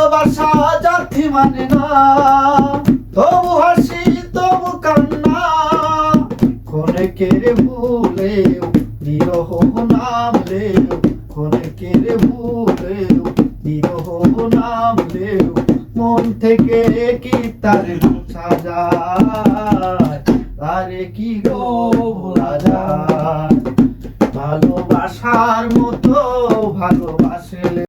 ভালোবাসা মানে না। তবু হাসি, তবু কান্না। বিরহ নামলেও মন থেকে কি তার বোঝা যায়? তারে কি গো ভোলা যায়? ভালোবাসার মতো ভালোবাসলে